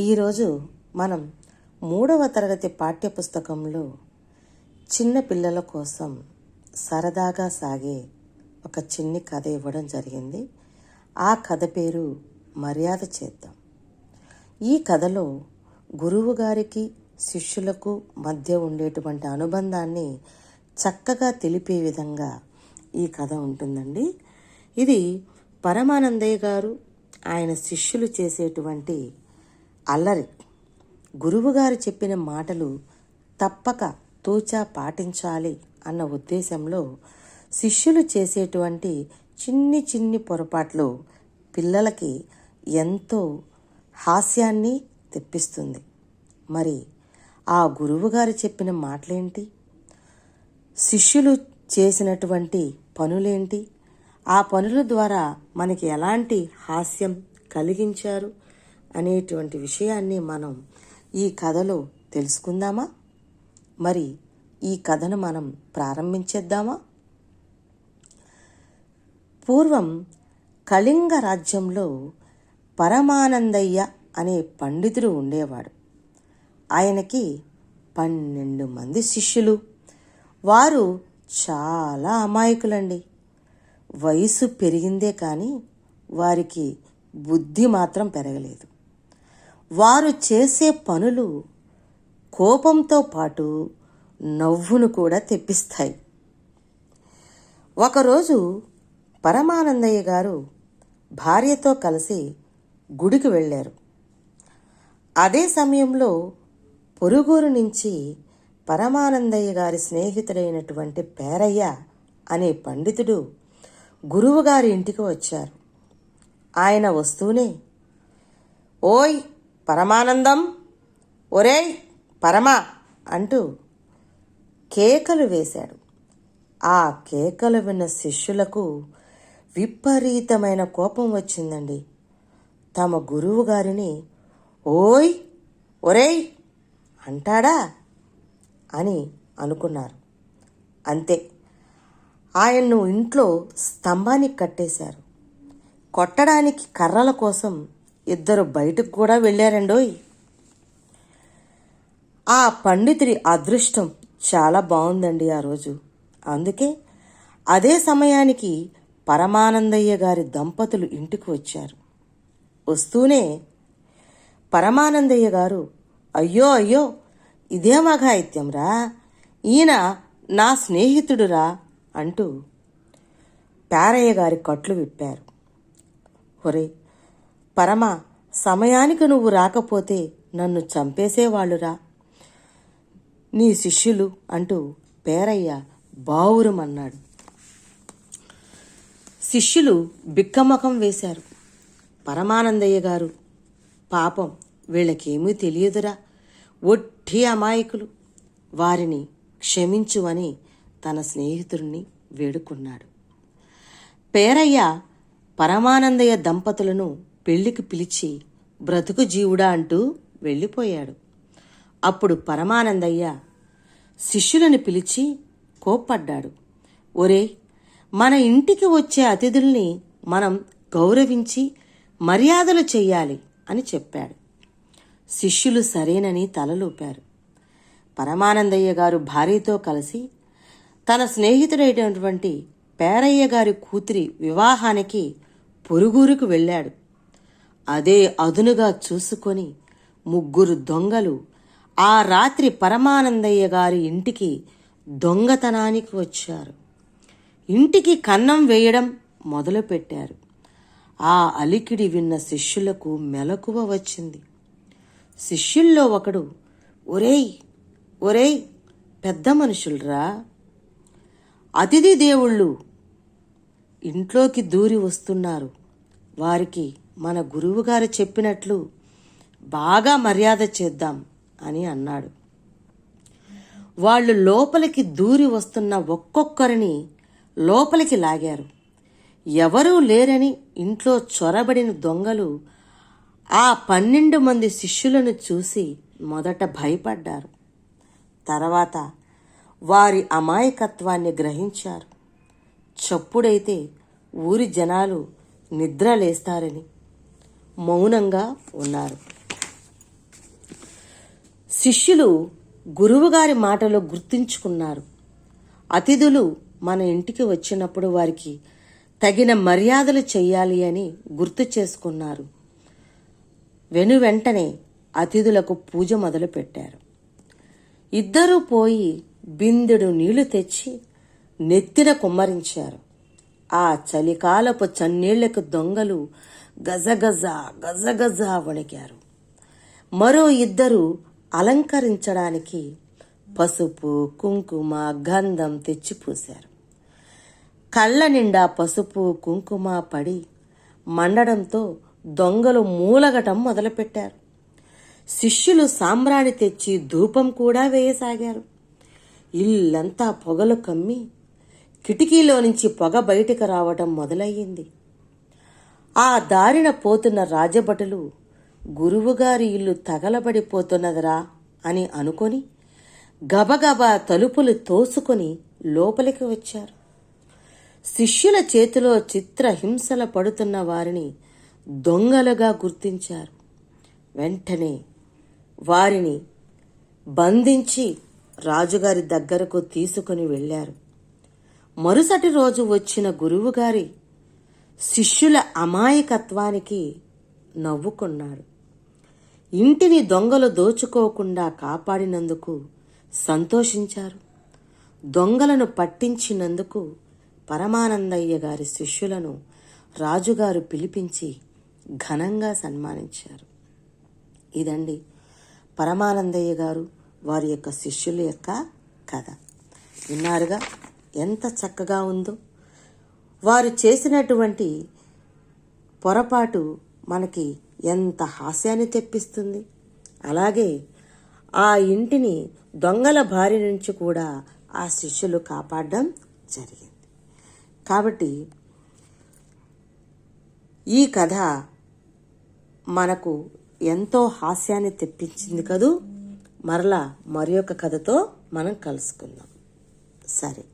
ఈరోజు మనం మూడవ తరగతి పాఠ్యపుస్తకంలో చిన్న పిల్లల కోసం సరదాగా సాగే ఒక చిన్ని కథ ఇవ్వడం జరిగింది. ఆ కథ పేరు మర్యాద చేద్దాం. ఈ కథలో గురువు గారికి శిష్యులకు మధ్య ఉండేటువంటి అనుబంధాన్ని చక్కగా తెలిపే విధంగా ఈ కథ ఉంటుందండి. ఇది పరమానందయ్య గారు ఆయన శిష్యులు చేసేటువంటి అల్లరి. గురువుగారు చెప్పిన మాటలు తప్పక తూచా పాటించాలి అన్న ఉద్దేశంలో శిష్యులు చేసేటువంటి చిన్ని చిన్ని పొరపాట్లు పిల్లలకి ఎంతో హాస్యాన్ని తెప్పిస్తుంది. మరి ఆ గురువుగారు చెప్పిన మాటలేంటి? శిష్యులు చేసినటువంటి పనులేంటి? ఆ పనుల ద్వారా మనకి ఎలాంటి హాస్యం కలిగించారు? అనేటువంటి విషయాన్ని మనం ఈ కథలో తెలుసుకుందామా? మరి ఈ కథను మనం ప్రారంభించేద్దామా? పూర్వం కళింగ రాజ్యంలో పరమానందయ్య అనే పండితుడు ఉండేవాడు. ఆయనకి పన్నెండు మంది శిష్యులు. వారు చాలా అమాయకులండి. వయసు పెరిగిందే కానీ వారికి బుద్ధి మాత్రం పెరగలేదు. వారు చేసే పనులు కోపంతో పాటు నవ్వును కూడా తెప్పిస్తాయి. ఒకరోజు పరమానందయ్య గారు భార్యతో కలిసి గుడికి వెళ్ళారు. అదే సమయంలో పొరుగురు నుంచి పరమానందయ్య గారి స్నేహితుడైనటువంటి పేరయ్య అనే పండితుడు గురువుగారి ఇంటికి వచ్చారు. ఆయన వస్తూనే ఓయ్ పరమానందం. ఒరేయ్ పరమా అంటూ కేకలు వేశాడు. ఆ కేకలు విన్న శిష్యులకు విపరీతమైన కోపం వచ్చిందండి. తమ గురువు గారిని ఓయ్ ఒరేయ్ అంటాడా? అని అనుకున్నారు. అంతే. ఆయన్ను ఇంట్లో స్తంభానికి కట్టేశారు. కొట్టడానికి కర్రల కోసం ఇద్దరు బయటకు కూడా వెళ్ళారండోయ్. ఆ పండితుడి అదృష్టం చాలా బాగుందండి ఆ రోజు. అందుకే అదే సమయానికి పరమానందయ్య గారి దంపతులు ఇంటికి వచ్చారు. వస్తూనే పరమానందయ్య గారు అయ్యో అయ్యో ఇదే మఘాయిత్యంరా ఈయన నా స్నేహితుడురా అంటూ పేరయ్య గారి కట్లు విప్పారు. ఒరే పరమ సమయానికి నువ్వు రాకపోతే నన్ను చంపేసేవాళ్ళురా. నీ శిష్యులు అంటూ పేరయ్య బావురమన్నాడు. శిష్యులు బిక్కమకం వేశారు. పరమానందయ్య గారు పాపం వీళ్ళకేమీ తెలియదురా. ఒట్టి అమాయకులు. వారిని క్షమించు అని తన స్నేహితుడిని వేడుకున్నాడు. పేరయ్య పరమానందయ్య దంపతులను పెళ్ళికి పిలిచి బ్రతుకు జీవుడా అంటూ వెళ్ళిపోయాడు. అప్పుడు పరమానందయ్య శిష్యులను పిలిచి కోప్పడ్డాడు. ఒరే మన ఇంటికి వచ్చే అతిథుల్ని మనం గౌరవించి మర్యాదలు చెయ్యాలి అని చెప్పాడు. శిష్యులు సరేనని తలలూపారు. పరమానందయ్య గారు భార్యతో కలిసి తన స్నేహితుడైనటువంటి పేరయ్య గారి కూతురి వివాహానికి పొరుగురుకు వెళ్ళాడు. అదే అదునుగా చూసుకొని ముగ్గురు దొంగలు ఆ రాత్రి పరమానందయ్య గారి ఇంటికి దొంగతనానికి వచ్చారు. ఇంటికి కన్నం వేయడం మొదలుపెట్టారు. ఆ అలికిడి విన్న శిష్యులకు మెలకువ వచ్చింది. శిష్యుల్లో ఒకడు ఒరేయ్ ఒరేయ్ పెద్ద మనుషులరా అతిథి దేవుళ్ళు ఇంట్లోకి దూరి వస్తున్నారు. వారికి మన గురువుగారు చెప్పినట్లు బాగా మర్యాద చేద్దాం అని అన్నాడు. వాళ్ళు లోపలికి దూరి వస్తున్న ఒక్కొక్కరిని లోపలికి లాగారు. ఎవరూ లేరని ఇంట్లో చొరబడిన దొంగలు ఆ పన్నెండు మంది శిష్యులను చూసి మొదట భయపడ్డారు. తర్వాత వారి అమాయకత్వాన్ని గ్రహించారు. చప్పుడైతే ఊరి జనాలు నిద్రలేస్తారని మౌనంగా ఉన్నారు. శిష్యులు గురువుగారి మాటలు గుర్తుంచుకున్నారు. అతిథులు మన ఇంటికి వచ్చినప్పుడు వారికి తగిన మర్యాదలు చేయాలి అని గుర్తు చేసుకున్నారు. వెను వెంటనే అతిథులకు పూజ మొదలుపెట్టారు. ఇద్దరూ పోయి బిందెడు నీళ్ళు తెచ్చి నెత్తిన కుమ్మరించారు. ఆ చలికాలపు చన్నీళ్ళకు దొంగలు గజగజ గజగజ వణికారు. మరో ఇద్దరు అలంకరించడానికి పసుపు కుంకుమ గంధం తెచ్చి పూశారు కళ్ళ నిండా పసుపు కుంకుమ పడి మండడంతో దొంగలు మూలగటం మొదలుపెట్టారు. శిష్యులు సాంబ్రాణి తెచ్చి ధూపం కూడా వేయసాగారు. ఇల్లంతా పొగలు కమ్మి కిటికీలో నుంచి పొగ బయటికి రావటం మొదలయ్యింది. ఆ దారిన పోతున్న రాజభటులు గురువుగారి ఇల్లు తగలబడిపోతున్నదిరా అని అనుకొని గబగబా తలుపులు తోసుకొని లోపలికి వచ్చారు. శిష్యుల చేతిలో చిత్రహింసల పడుతున్న వారిని దొంగలుగా గుర్తించారు. వెంటనే వారిని బంధించి రాజుగారి దగ్గరకు తీసుకుని వెళ్ళారు. మరుసటి రోజు వచ్చిన గురువుగారి శిష్యుల అమాయకత్వానికి నవ్వుకున్నాడు ఇంటిని దొంగలు దోచుకోకుండా కాపాడినందుకు సంతోషించారు. దొంగలను పట్టించినందుకు పరమానందయ్య గారి శిష్యులను రాజుగారు పిలిపించి ఘనంగా సన్మానించారు. ఇదండి పరమానందయ్య గారు వారి యొక్క శిష్యుల యొక్క కథ. విన్నారుగా? ఎంత చక్కగా ఉందో. వారు చేసినటువంటి పొరపాటు మనకి ఎంత హాస్యాన్ని తెప్పిస్తుంది. అలాగే ఆ ఇంటిని దొంగల బారి నుంచి కూడా ఆ శిష్యులు కాపాడడం జరిగింది. కాబట్టి ఈ కథ మనకు ఎంతో హాస్యాన్ని తెప్పించింది కదూ. మరలా మరి ఒక కథతో మనం కలుసుకుందాం. సరే.